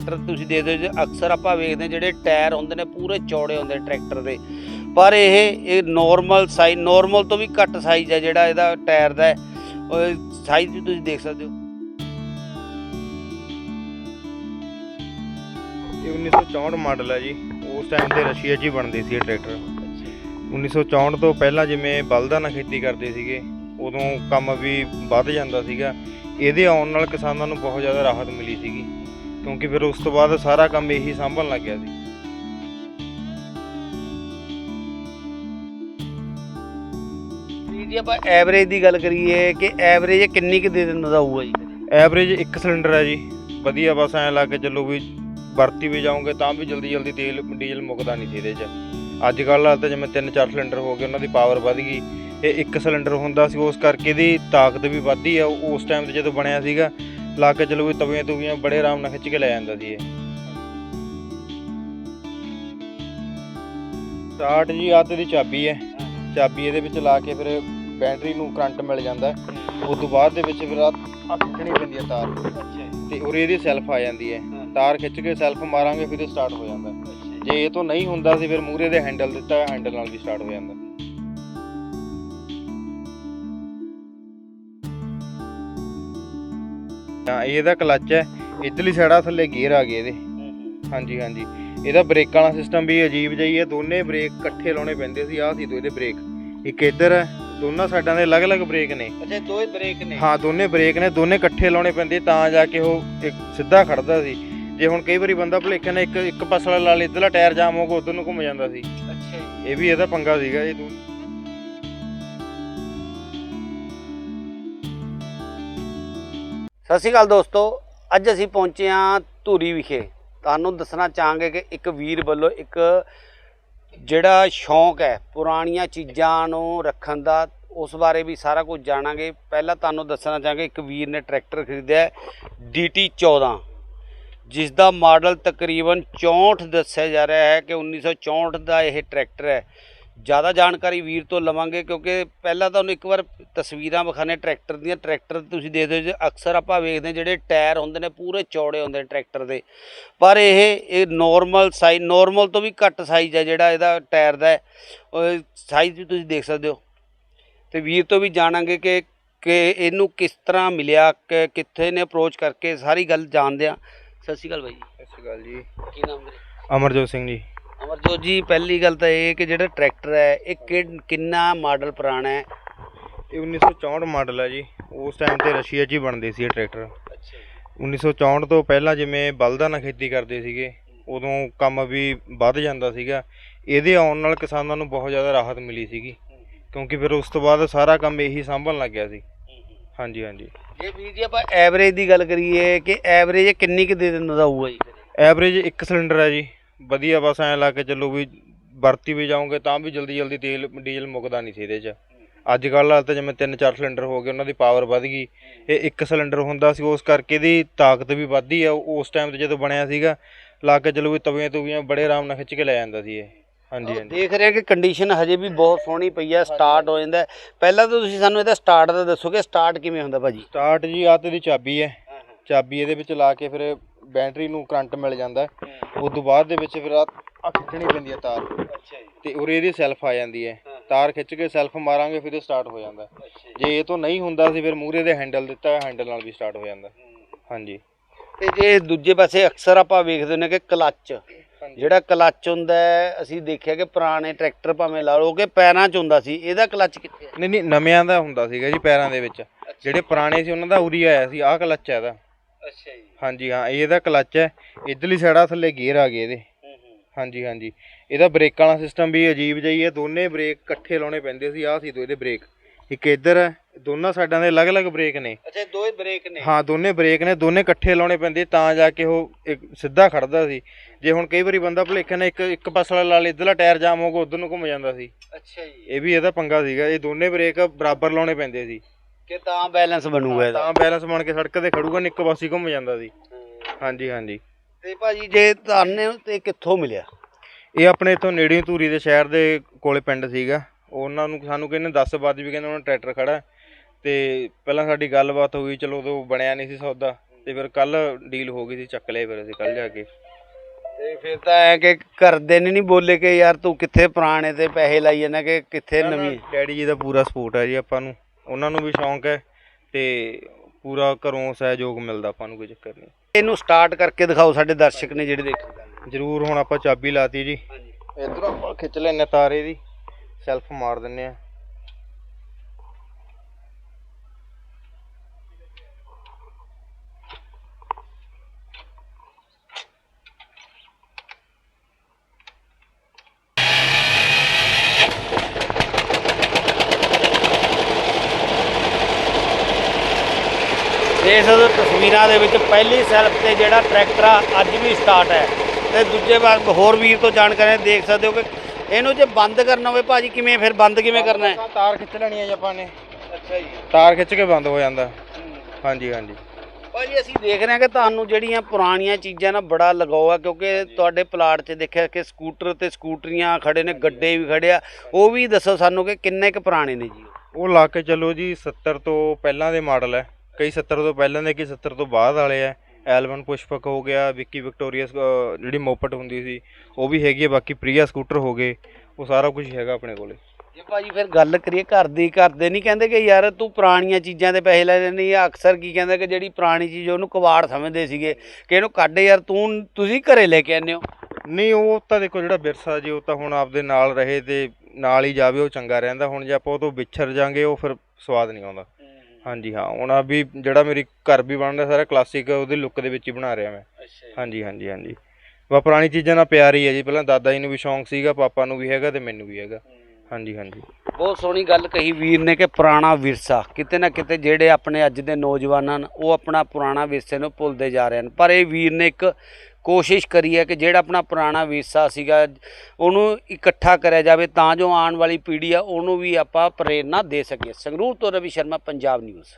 Tractor ਤੁਸੀਂ ਦੇਖਦੇ ਹੋ ਜੇ, ਅਕਸਰ ਆਪਾਂ ਵੇਖਦੇ ਹਾਂ ਜਿਹੜੇ ਟਾਇਰ ਹੁੰਦੇ ਨੇ, ਪੂਰੇ ਚੌੜੇ ਹੁੰਦੇ ਟਰੈਕਟਰ ਦੇ। ਪਰ ਇਹ ਇਹ ਨਾਰਮਲ ਸਾਈਜ਼ ਨਾਰਮਲ ਤੋਂ ਵੀ ਘੱਟ ਸਾਈਜ਼ ਹੈ ਜਿਹੜਾ ਇਹਦਾ ਟਾਇਰ ਦਾ ਸਾਈਜ਼ ਵੀ ਤੁਸੀਂ ਦੇਖ ਸਕਦੇ ਹੋ। ਇਹ 1964 ਮਾਡਲ ਹੈ ਜੀ। ਉਸ ਟਾਈਮ ਤੇ ਰਸ਼ੀਆ 'ਚ ਹੀ ਬਣਦੇ ਸੀ ਇਹ ਟਰੈਕਟਰ। 1964 ਤੋਂ ਪਹਿਲਾਂ ਜਿਵੇਂ ਬਲਦਾਂ ਨਾਲ ਖੇਤੀ ਕਰਦੇ ਸੀਗੇ, ਉਦੋਂ ਕੰਮ ਵੀ ਵੱਧ ਜਾਂਦਾ ਸੀਗਾ। ਇਹਦੇ ਆਉਣ ਨਾਲ ਕਿਸਾਨਾਂ ਨੂੰ ਬਹੁਤ ਜ਼ਿਆਦਾ ਰਾਹਤ ਮਿਲੀ ਸੀਗੀ। ਕਿਉਂਕਿ ਫਿਰ ਉਸ ਤੋਂ ਬਾਅਦ ਸਾਰਾ ਕੰਮ ਇਹੀ ਸੰਭਲਣ ਲੱਗ ਗਿਆ ਸੀ। ਜੀ ਆਪਾਂ ਐਵਰੇਜ ਦੀ ਗੱਲ ਕਰੀਏ ਕਿ ਐਵਰੇਜ ਕਿੰਨੀ ਕੁ ਦੇ ਦਿੰਦਾ ਹੋਊਗਾ ਜੀ? ਐਵਰੇਜ ਇੱਕ ਸਿਲੰਡਰ ਹੈ ਜੀ। ਵਧੀਆ ਬਸ ਐਂ ਲਾ ਕੇ ਚੱਲੋ ਵੀ ਵਰਤੀ ਵੀ ਜਾਓਗੇ ਤਾਂ ਵੀ ਜਲਦੀ ਜਲਦੀ ਤੇਲ ਡੀਜ਼ਲ ਮੁੱਕਦਾ ਨਹੀਂ ਸੀ ਇਹਦੇ 'ਚ। ਅੱਜ ਕੱਲ੍ਹ ਤਾਂ ਜਿਵੇਂ ਤਿੰਨ ਚਾਰ ਸਿਲੰਡਰ ਹੋ ਗਏ ਉਹਨਾਂ ਦੀ ਪਾਵਰ ਵਧ ਗਈ। ਇਹ ਇੱਕ ਸਿਲੰਡਰ ਹੁੰਦਾ ਸੀ ਉਸ ਕਰਕੇ ਇਹਦੀ ਤਾਕਤ ਵੀ ਵੱਧਦੀ ਆ। ਉਸ ਟਾਈਮ ਤੇ ਜਦੋਂ ਬਣਿਆ ਸੀਗਾ ਲਾ ਕੇ ਚੱਲੋ ਵੀ ਤਵੀਆਂ ਤੁਵੀਆਂ ਬੜੇ ਆਰਾਮ ਨਾਲ ਖਿੱਚ ਕੇ ਲੈ ਜਾਂਦਾ ਸੀ ਇਹ। ਸਟਾਰਟ ਜੀ ਆਹ ਤੇ ਦੀ ਚਾਬੀ ਹੈ। ਚਾਬੀ ਇਹਦੇ ਵਿੱਚ ਲਾ ਕੇ ਫਿਰ ਬੈਟਰੀ ਨੂੰ ਕਰੰਟ ਮਿਲ ਜਾਂਦਾ ਉਸ ਤੋਂ ਬਾਅਦ ਦੇ ਵਿੱਚ ਫਿਰ ਆਹ ਖਿੱਚਣੀ ਪੈਂਦੀ ਹੈ ਤਾਰ। ਤੇ ਉਰੇ ਇਹਦੀ ਸੈਲਫ ਆ ਜਾਂਦੀ ਹੈ। ਤਾਰ ਖਿੱਚ ਕੇ ਸੈਲਫ ਮਾਰਾਂਗੇ ਫਿਰ ਇਹ ਸਟਾਰਟ ਹੋ ਜਾਂਦਾ ਜੇ। ਇਹ ਤੋਂ ਨਹੀਂ ਹੁੰਦਾ ਸੀ ਫਿਰ ਮੂਰੇ ਦੇ ਹੈਂਡਲ ਦਿੱਤਾ ਹੈਂਡਲ ਨਾਲ ਵੀ ਸਟਾਰਟ ਹੋ ਜਾਂਦਾ ਹਾਂ ਇਹ ਇਹਦਾ ਕਲੱਚ ਹੈ। ਇਧਰਲੀ ਸਾਈਡ ਆ ਥੱਲੇ ਗੇਅਰ ਆ ਗਏ ਇਹਦੇ। ਹਾਂਜੀ ਹਾਂਜੀ। ਇਹਦਾ ਬ੍ਰੇਕਾਂ ਵਾਲਾ ਸਿਸਟਮ ਵੀ ਅਜੀਬ ਜਿਹਾ ਹੀ ਹੈ। ਦੋਨੇ ਬ੍ਰੇਕ ਇਕੱਠੇ ਲਾਉਣੇ ਪੈਂਦੇ ਸੀ। ਆਹ ਸੀ ਦੋ ਇਹਦੇ ਬ੍ਰੇਕ ਇੱਕ ਇੱਧਰ ਹੈ ਦੋਨਾਂ ਸਾਈਡਾਂ ਦੇ ਅਲੱਗ-ਅਲੱਗ ਬ੍ਰੇਕ ਨੇ। ਅੱਛਾ ਦੋਏ ਬ੍ਰੇਕ ਨੇ? ਹਾਂ ਦੋਨੇ ਬ੍ਰੇਕ ਨੇ। ਦੋਨੇ ਇਕੱਠੇ ਲਾਉਣੇ ਪੈਂਦੇ ਤਾਂ ਜਾ ਕੇ ਉਹ ਇੱਕ ਸਿੱਧਾ ਖੜਦਾ ਸੀ। ਜੇ ਹੁਣ ਕਈ ਵਾਰੀ ਬੰਦਾ ਭੁਲੇਖੇ ਨਾਲ ਇੱਕ ਇੱਕ ਪਾਸੇ ਲਾ ਲੇ ਇਧਰਲਾ ਟਾਇਰ ਜਾਮ ਹੋ ਗਿਆ ਉਧਰ ਨੂੰ ਘੁੰਮ ਜਾਂਦਾ ਸੀ। ਅੱਛਾ ਇਹ ਵੀ ਇਹਦਾ ਪੰਗਾ ਸੀਗਾ। ਇਹ ਦੋ ਸਤਿ ਸ਼੍ਰੀ ਅਕਾਲ ਦੋਸਤੋ, ਅੱਜ ਅਸੀਂ ਪਹੁੰਚੇ ਹਾਂ ਧੂਰੀ ਵਿਖੇ। ਤੁਹਾਨੂੰ ਦੱਸਣਾ ਚਾਹਾਂਗੇ ਕਿ ਇੱਕ ਵੀਰ ਵੱਲੋਂ ਇੱਕ ਜਿਹੜਾ ਸ਼ੌਂਕ ਹੈ, ਪੁਰਾਣੀਆਂ ਚੀਜ਼ਾਂ ਨੂੰ ਰੱਖਣ ਦਾ, ਉਸ ਬਾਰੇ ਵੀ ਸਾਰਾ ਕੁਝ ਜਾਣਾਂਗੇ। ਪਹਿਲਾਂ ਤੁਹਾਨੂੰ ਦੱਸਣਾ ਚਾਹਾਂਗੇ, ਇੱਕ ਵੀਰ ਨੇ ਟਰੈਕਟਰ ਖਰੀਦਿਆ DT 14 ਜਿਸ ਦਾ ਮਾਡਲ ਤਕਰੀਬਨ 64 ਦੱਸਿਆ ਜਾ ਰਿਹਾ ਹੈ ਕਿ 1964 ਦਾ ਇਹ ਟਰੈਕਟਰ ਹੈ। ਜ਼ਿਆਦਾ ਜਾਣਕਾਰੀ ਵੀਰ ਤੋਂ ਲਵਾਂਗੇ ਕਿਉਂਕਿ ਪਹਿਲਾਂ ਤੁਹਾਨੂੰ ਇੱਕ ਵਾਰ ਤਸਵੀਰਾਂ ਵਿਖਾਣੇ ਟਰੈਕਟਰ ਦੀਆਂ। ਟਰੈਕਟਰ ਤੁਸੀਂ ਦੇਖਦੇ ਹੋ ਜੇ ਅਕਸਰ ਆਪਾਂ ਵੇਖਦੇ ਹਾਂ ਜਿਹੜੇ ਟਾਇਰ ਹੁੰਦੇ ਨੇ ਪੂਰੇ ਚੌੜੇ ਹੁੰਦੇ ਨੇ ਟਰੈਕਟਰ ਦੇ। ਪਰ ਇਹ ਇਹ ਨਾਰਮਲ ਸਾਈਜ਼ ਨਾਰਮਲ ਤੋਂ ਵੀ ਘੱਟ ਸਾਈਜ਼ ਹੈ ਜਿਹੜਾ ਇਹਦਾ ਟਾਇਰ ਦਾ ਸਾਈਜ਼ ਵੀ ਤੁਸੀਂ ਦੇਖ ਸਕਦੇ ਹੋ। ਤੇ ਵੀਰ ਤੋਂ ਵੀ ਜਾਣਾਂਗੇ ਕਿ ਕਿ ਇਹਨੂੰ ਕਿਸ ਤਰ੍ਹਾਂ ਮਿਲਿਆ ਕਿ ਕਿੱਥੇ ਨੇ ਅਪਰੋਚ ਕਰਕੇ ਸਾਰੀ ਗੱਲ ਜਾਣਦੇ ਆ ਸਤਿ ਸ਼੍ਰੀ ਅਕਾਲ ਬਾਈ ਜੀ। ਸਤਿ ਸ਼੍ਰੀ ਅਕਾਲ ਜੀ। ਕੀ ਨਾਮ ਹੈ ਅਮਰਜੋਤ ਸਿੰਘ ਜੀ। ਅਮਰਜੋਤ ਜੀ ਪਹਿਲੀ ਗੱਲ ਤਾਂ ਇਹ ਕਿ ਜਿਹੜਾ ਟਰੈਕਟਰ ਹੈ ਇਹ ਕਿ- ਕਿੰਨਾ ਮਾਡਲ ਪੁਰਾਣਾ ਹੈ? ਇਹ 1964 ਮਾਡਲ ਹੈ ਜੀ। ਉਸ ਟਾਈਮ ਤੇ ਰਸ਼ੀਆ 'ਚ ਹੀ ਬਣਦੇ ਸੀ ਇਹ ਟਰੈਕਟਰ। ਅੱਛਾ 1964 ਤੋਂ ਪਹਿਲਾਂ ਜਿਵੇਂ ਬਲਦਾਂ ਨਾਲ ਖੇਤੀ ਕਰਦੇ ਸੀਗੇ ਉਦੋਂ ਕੰਮ ਵੀ ਵੱਧ ਜਾਂਦਾ ਸੀਗਾ। ਇਹਦੇ ਆਉਣ ਨਾਲ ਕਿਸਾਨਾਂ ਨੂੰ ਬਹੁਤ ਜ਼ਿਆਦਾ ਰਾਹਤ ਮਿਲੀ ਸੀਗੀ ਕਿਉਂਕਿ ਫਿਰ ਉਸ ਤੋਂ ਬਾਅਦ ਸਾਰਾ ਕੰਮ ਇਹੀ ਸੰਭਲਣ ਲੱਗ ਗਿਆ ਸੀ। ਹਾਂਜੀ ਹਾਂਜੀ। ਜੇ ਵੀਰ ਜੀ ਆਪਾਂ ਐਵਰੇਜ ਦੀ ਗੱਲ ਕਰੀਏ ਕਿ ਐਵਰੇਜ ਕਿੰਨੀ ਕੁ ਦੇ ਦਿੰਦਾ ਹੋਊਗਾ ਜੀ? ਐਵਰੇਜ ਇੱਕ ਸਿਲੰਡਰ ਹੈ ਜੀ। ਵਧੀਆ ਬਸ ਐਂ ਲਾ ਕੇ ਚੱਲੋ ਵੀ ਵਰਤੀ ਵੀ ਜਾਓਗੇ ਤਾਂ ਵੀ ਜਲਦੀ ਜਲਦੀ ਤੇਲ ਡੀਜ਼ਲ ਮੁੱਕਦਾ ਨਹੀਂ ਸੀ ਇਹਦੇ 'ਚ। ਅੱਜ ਕੱਲ੍ਹ ਤਾਂ ਜਿਵੇਂ ਤਿੰਨ ਚਾਰ ਸਿਲੰਡਰ ਹੋ ਗਏ ਉਹਨਾਂ ਦੀ ਪਾਵਰ ਵਧ ਗਈ। ਇਹ ਇੱਕ ਸਿਲੰਡਰ ਹੁੰਦਾ ਸੀ ਉਸ ਕਰਕੇ ਇਹਦੀ ਤਾਕਤ ਵੀ ਵੱਧਦੀ ਆ। ਉਸ ਟਾਈਮ ਤੇ ਜਦੋਂ ਬਣਿਆ ਸੀਗਾ ਲਾ ਕੇ ਚੱਲੋ ਵੀ ਤਵੀਆਂ ਤੁਵੀਆਂ ਬੜੇ ਆਰਾਮ ਨਾਲ ਖਿੱਚ ਕੇ ਲੈ ਜਾਂਦਾ ਸੀ ਇਹ। ਹਾਂਜੀ ਹਾਂਜੀ। ਦੇਖ ਰਹੇ ਕਿ ਕੰਡੀਸ਼ਨ ਹਜੇ ਵੀ ਬਹੁਤ ਸੋਹਣੀ ਪਈ ਹੈ ਸਟਾਰਟ ਹੋ ਜਾਂਦਾ। ਹੈ। ਪਹਿਲਾਂ ਤਾਂ ਤੁਸੀਂ ਸਾਨੂੰ ਇਹਦਾ ਸਟਾਰਟ ਦਾ ਦੱਸੋ ਕਿ ਸਟਾਰਟ ਕਿਵੇਂ ਹੁੰਦਾ ਭਾਜੀ? ਸਟਾਰਟ ਜੀ ਆਹ ਤੇ ਦੀ ਚਾਬੀ ਹੈ। ਚਾਬੀ ਇਹਦੇ ਵਿੱਚ ਲਾ ਕੇ ਫਿਰ ਬੈਟਰੀ ਨੂੰ ਕਰੰਟ ਮਿਲ ਜਾਂਦਾ ਉਸ ਤੋਂ ਬਾਅਦ ਦੇ ਵਿੱਚ ਫਿਰ ਆਹ ਖਿੱਚਣੀ ਪੈਂਦੀ ਹੈ ਤਾਰ। ਅੱਛਾ ਜੀ। ਤੇ ਉਰੇ ਇਹਦੀ ਸੈਲਫ ਆ ਜਾਂਦੀ ਹੈ। ਤਾਰ ਖਿੱਚ ਕੇ ਸੈਲਫ ਮਾਰਾਂਗੇ ਫਿਰ ਇਹ ਸਟਾਰਟ ਹੋ ਜਾਂਦਾ ਜੇ। ਇਹ ਤੋਂ ਨਹੀਂ ਹੁੰਦਾ ਸੀ ਫਿਰ ਮੂਰੇ ਦੇ ਹੈਂਡਲ ਦਿੱਤਾ ਹੈਂਡਲ ਨਾਲ ਵੀ ਸਟਾਰਟ ਹੋ ਜਾਂਦਾ ਹਾਂਜੀ। ਤੇ ਜੇ ਦੂਜੇ ਪਾਸੇ ਅਕਸਰ ਆਪਾਂ ਵੇਖਦੇ ਨੇ ਕਿ ਕਲੱਚ ਜਿਹੜਾ ਕਲੱਚ ਹੁੰਦਾ ਹੈ ਅਸੀਂ ਦੇਖਿਆ ਕਿ ਪੁਰਾਣੇ ਟਰੈਕਟਰ ਭਾਵੇਂ ਲਾ ਲਓ ਕਿ ਪੈਰਾਂ 'ਚ ਹੁੰਦਾ ਸੀ ਇਹਦਾ ਕਲੱਚ ਕਿੱਥੇ ਹੈ ਨਹੀਂ ਨਹੀਂ ਨਵਿਆਂ ਦਾ ਹੁੰਦਾ ਸੀਗਾ ਜੀ ਪੈਰਾਂ ਦੇ ਵਿੱਚ। ਜਿਹੜੇ ਪੁਰਾਣੇ ਸੀ ਉਹਨਾਂ ਦਾ ਉਰੀ ਆਇਆ ਸੀ ਆਹ ਕਲੱਚ ਹੈ ਇਹਦਾ। ਅੱਛਾ ਜੀ। ਹਾਂਜੀ ਹਾਂ ਇਹ ਇਹਦਾ ਕਲੱਚ ਹੈ। ਇਧਰਲੀ ਸਾਈਡ ਥੱਲੇ ਗੇਅਰ ਆ ਗਏ ਇਹਦੇ। ਹਾਂਜੀ ਹਾਂਜੀ। ਇਹਦਾ ਬ੍ਰੇਕਾਂ ਵਾਲਾ ਸਿਸਟਮ ਵੀ ਅਜੀਬ ਜਿਹਾ ਹੀ ਹੈ। ਦੋਨੇ ਬ੍ਰੇਕ ਇਕੱਠੇ ਲਾਉਣੇ ਪੈਂਦੇ ਸੀ ਆਹ ਸੀ ਦੋ ਇਹਦੇ ਬ੍ਰੇਕ ਇੱਕ ਇੱਧਰ ਹੈ ਦੋਨਾਂ ਸਾਈਡਾਂ ਦੇ ਅਲੱਗ-ਅਲੱਗ ਬ੍ਰੇਕ ਨੇ। ਅੱਛਾ ਦੋਏ ਬ੍ਰੇਕ ਨੇ? ਹਾਂ ਦੋਨੇ ਬ੍ਰੇਕ ਨੇ ਦੋਨੇ ਇਕੱਠੇ ਲਾਉਣੇ ਪੈਂਦੇ ਤਾਂ ਜਾ ਕੇ ਉਹ ਇੱਕ ਸਿੱਧਾ ਖੜਦਾ ਸੀ। ਜੇ ਹੁਣ ਕਈ ਵਾਰੀ ਬੰਦਾ ਭੁਲੇਖੇ ਨਾਲ ਇੱਕ ਇੱਕ ਪਾਸੇ ਵਾਲਾ ਲਾ ਲੇ ਇਧਰਲਾ ਟਾਇਰ ਜਾਮ ਹੋ ਗਿਆ ਉਧਰ ਨੂੰ ਘੁੰਮ ਜਾਂਦਾ ਸੀ। ਅੱਛਾ ਜੀ। ਇਹ ਵੀ ਇਹਦਾ ਪੰਗਾ ਸੀਗਾ। ਇਹ ਦੋਨੇ ਬ੍ਰੇਕ ਬਰਾਬਰ ਲਾਉਣੇ ਪੈਂਦੇ ਸੀ। ਕਿ ਤਾਂ ਬੈਲੈਂਸ ਬਣੂਗਾ ਇਹਦਾ। ਤਾਂ ਬੈਲੈਂਸ ਬਣ ਕੇ ਸੜਕ ਤੇ ਖੜੂਗਾ ਨਿੱਕ ਪਾਸੇ ਘੁੰਮ ਜਾਂਦਾ ਸੀ। ਹਾਂਜੀ ਹਾਂਜੀ। ਤੇ ਭਾਜੀ ਜੇ ਤੁਹਾਨੂੰ ਤੇ ਕਿੱਥੋਂ ਮਿਲਿਆ? ਇਹ ਆਪਣੇ ਇੱਥੋਂ ਨੇੜੇ ਧੂਰੀ ਦੇ ਸ਼ਹਿਰ ਦੇ ਕੋਲੇ ਪਿੰਡ ਸੀਗਾ। ਉਹਨਾਂ ਨੂੰ ਸਾਨੂੰ ਕਹਿੰਦੇ 10 ਵਜੇ ਵੀ ਕਹਿੰਦੇ ਉਹਨਾਂ ਟਰੈਕਟਰ ਖੜਾ ਹੈ। ਤੇ ਪਹਿਲਾਂ ਸਾਡੀ ਗੱਲਬਾਤ ਹੋਈ ਚਲੋ ਉਦੋਂ ਬਣਿਆ ਨਹੀਂ ਸੀ ਸੌਦਾ। ਤੇ ਫਿਰ ਕੱਲ ਡੀਲ ਹੋ ਗਈ ਸੀ ਚੱਕ ਲਿਆ ਫਿਰ ਅਸੀਂ ਕੱਲ ਜਾ ਕੇ। ਤੇ ਫਿਰ ਤਾਂ ਐ ਕਿ ਘਰਦੇ ਨੇ ਨਹੀਂ ਬੋਲੇ ਕਿ ਯਾਰ ਤੂੰ ਕਿੱਥੇ ਪੁਰਾਣੇ ਤੇ ਪੈਸੇ ਲਾਈ ਜਾਂਦਾ ਕਿ ਕਿੱਥੇ ਨਵੀਂ? ਡੈਡੀ ਜੀ ਦਾ ਪੂਰਾ ਸਪੋਰਟ ਹੈ ਜੀ ਆਪਾਂ ਨੂੰ। ਉਹਨਾਂ ਨੂੰ ਵੀ ਸ਼ੌਂਕ ਹੈ ਤੇ ਪੂਰਾ ਘਰੋਂ ਸਹਿਯੋਗ ਮਿਲਦਾ ਆਪਾਂ ਨੂੰ ਕੋਈ ਚੱਕਰ ਨਹੀਂ। ਇਹਨੂੰ ਸਟਾਰਟ ਕਰਕੇ ਦਿਖਾਓ ਸਾਡੇ ਦਰਸ਼ਕ ਨੇ ਜਿਹੜੇ ਦੇਖਣ ਜ਼ਰੂਰ ਹੁਣ ਆਪਾਂ ਚਾਬੀ ਲਾਤੀ ਜੀ। ਹਾਂਜੀ। ਇਧਰ ਆਪਾਂ ਖਿੱਚ ਲੈਨੇ ਤਾਰੇ ਦੀ। ਸੈਲਫ ਮਾਰ ਦਿੰਨੇ ਆ ਦੇਖ ਸਕਦੇ ਹੋ ਤਸਵੀਰਾਂ ਦੇ ਵਿੱਚ ਪਹਿਲੀ ਸੈਲਫ ਤੇ ਜਿਹੜਾ ਟਰੈਕਟਰ ਆ ਅੱਜ ਵੀ ਸਟਾਰਟ ਹੈ। ਤੇ ਦੂਜੇ ਵਾਰ ਹੋਰ ਵੀਰ ਤੋਂ ਜਾਣਕਾਰੀ ਦੇਖ ਸਕਦੇ ਹੋ ਕਿ ਇਹਨੂੰ ਜੇ ਬੰਦ ਕਰਨਾ ਹੋਵੇ ਭਾਜੀ ਕਿਵੇਂ ਫਿਰ ਬੰਦ ਕਿਵੇਂ ਕਰਨਾ ਹੈ? ਤਾਰ ਖਿੱਚ ਲੈਣੀ ਹੈ ਜੀ ਆਪਾਂ ਨੇ। ਅੱਛਾ ਜੀ। ਤਾਰ ਖਿੱਚ ਕੇ ਬੰਦ ਹੋ ਜਾਂਦਾ। ਹਾਂਜੀ ਹਾਂਜੀ। ਭਾਜੀ ਅਸੀਂ ਦੇਖ ਰਹੇ ਹਾਂ ਕਿ ਤੁਹਾਨੂੰ ਜਿਹੜੀਆਂ ਪੁਰਾਣੀਆਂ ਚੀਜ਼ਾਂ ਨਾਲ ਬੜਾ ਲਗਾਓ ਆ ਕਿਉਂਕਿ ਤੁਹਾਡੇ ਪਲਾਟ 'ਚ ਦੇਖਿਆ ਕਿ ਸਕੂਟਰ ਤੇ ਸਕੂਟਰੀਆਂ ਖੜੇ ਨੇ ਗੱਡੇ ਵੀ ਖੜੇ ਆ। ਉਹ ਵੀ ਦੱਸੋ ਸਾਨੂੰ ਕਿ ਕਿੰਨੇ ਕੁ ਪੁਰਾਣੇ ਨੇ ਜੀ? ਉਹ ਲਾ ਕੇ ਚੱਲੋ ਜੀ 70 ਤੋਂ ਪਹਿਲਾਂ ਦੇ ਮਾਡਲ ਹੈ। ਕਈ 70 ਤੋਂ ਪਹਿਲਾਂ ਦੇ ਕਿ 70 ਤੋਂ ਬਾਅਦ ਵਾਲੇ ਆ। ਐਲਵਨ ਪੁਸ਼ਪਕ ਹੋ ਗਿਆ ਵਿੱਕੀ ਵਿਕਟੋਰੀਆ ਜਿਹੜੀ ਮੋਪਟ ਹੁੰਦੀ ਸੀ ਉਹ ਵੀ ਹੈਗੀ ਹੈ ਬਾਕੀ ਪ੍ਰੀਆ ਸਕੂਟਰ ਹੋ ਗਏ ਉਹ ਸਾਰਾ ਕੁਝ ਹੈਗਾ ਆਪਣੇ ਕੋਲੇ। ਜੇ ਭਾਜੀ ਫਿਰ ਗੱਲ ਕਰੀਏ ਘਰ ਦੀ ਘਰ ਦੇ ਨਹੀਂ ਕਹਿੰਦੇ ਕਿ ਯਾਰ ਤੂੰ ਪੁਰਾਣੀਆਂ ਚੀਜ਼ਾਂ ਤੇ ਪੈਸੇ ਲੈ ਲੈਣੀ ਜਾਂ ਅਕਸਰ ਕੀ ਕਹਿੰਦੇ ਕਿ ਜਿਹੜੀ ਪੁਰਾਣੀ ਚੀਜ਼ ਉਹਨੂੰ ਕਵਾੜ ਸਮਝਦੇ ਸੀਗੇ ਕਿ ਇਹਨੂੰ ਕੱਢ ਯਾਰ ਤੂੰ ਤੁਸੀਂ ਘਰੇ ਲੈ ਕੇ ਆਨੇ ਹੋ। ਨਹੀਂ ਉਹ ਤਾਂ ਦੇਖੋ ਜਿਹੜਾ ਵਿਰਸਾ ਜੀ ਉਹ ਤਾਂ ਹੁਣ ਆਪਦੇ ਨਾਲ ਰਹੇ ਤੇ ਨਾਲ ਹੀ ਜਾਵੇ ਉਹ ਚੰਗਾ ਰਹਿੰਦਾ। ਹੁਣ ਜੇ ਆਪਾਂ ਉਹ ਤੋਂ ਵਿਛੜ ਜਾਾਂਗੇ ਉਹ ਫਿਰ ਸਵਾਦ ਨਹੀਂ ਆਉਂਦਾ। ਹਾਂਜੀ ਹਾਂ। ਹੁਣ ਆ ਵੀ ਜਿਹੜਾ ਮੇਰੀ ਘਰ ਵੀ ਬਣਦਾ ਸਾਰਾ ਕਲਾਸਿਕ ਉਹਦੇ ਲੁੱਕ ਦੇ ਵਿੱਚ ਹੀ ਬਣਾ ਰਿਹਾ ਮੈਂ। ਹਾਂਜੀ ਹਾਂਜੀ ਹਾਂਜੀ। ਵਾ ਪੁਰਾਣੀ ਚੀਜ਼ਾਂ ਨਾਲ ਪਿਆਰ ਹੀ ਹੈ ਜੀ। ਪਹਿਲਾਂ ਦਾਦਾ ਜੀ ਨੂੰ ਵੀ ਸ਼ੌਂਕ ਸੀਗਾ ਪਾਪਾ ਨੂੰ ਵੀ ਹੈਗਾ ਤੇ ਮੈਨੂੰ ਵੀ ਹੈਗਾ। ਹਾਂਜੀ ਹਾਂਜੀ। ਬਹੁਤ ਸੋਹਣੀ ਗੱਲ ਕਹੀ ਵੀਰ ਨੇ ਕਿ ਪੁਰਾਣਾ ਵਿਰਸਾ ਕਿਤੇ ਨਾ ਕਿਤੇ ਜਿਹੜੇ ਆਪਣੇ ਅੱਜ ਦੇ ਨੌਜਵਾਨਾਂ ਨੇ ਉਹ ਆਪਣਾ ਪੁਰਾਣਾ ਵਿਰਸੇ ਨੂੰ ਭੁੱਲਦੇ ਜਾ ਰਹੇ ਹਨ। ਪਰ ਇਹ ਵੀਰ ਨੇ ਇੱਕ ਕੋਸ਼ਿਸ਼ ਕਰੀ ਹੈ ਕਿ ਜਿਹੜਾ ਆਪਣਾ ਪੁਰਾਣਾ ਵਿਰਸਾ ਸੀਗਾ, ਉਹਨੂੰ ਇਕੱਠਾ ਕਰਿਆ ਜਾਵੇ ਤਾਂ ਜੋ ਆਉਣ ਵਾਲੀ ਪੀੜ੍ਹੀ ਆ, ਉਹਨੂੰ ਵੀ ਆਪਾਂ ਪ੍ਰੇਰਣਾ ਦੇ ਸਕੀਏ। ਸੰਗਰੂਰ ਤੋਂ ਰਵੀ ਸ਼ਰਮਾ, ਪੰਜਾਬ ਨਿਊਜ਼।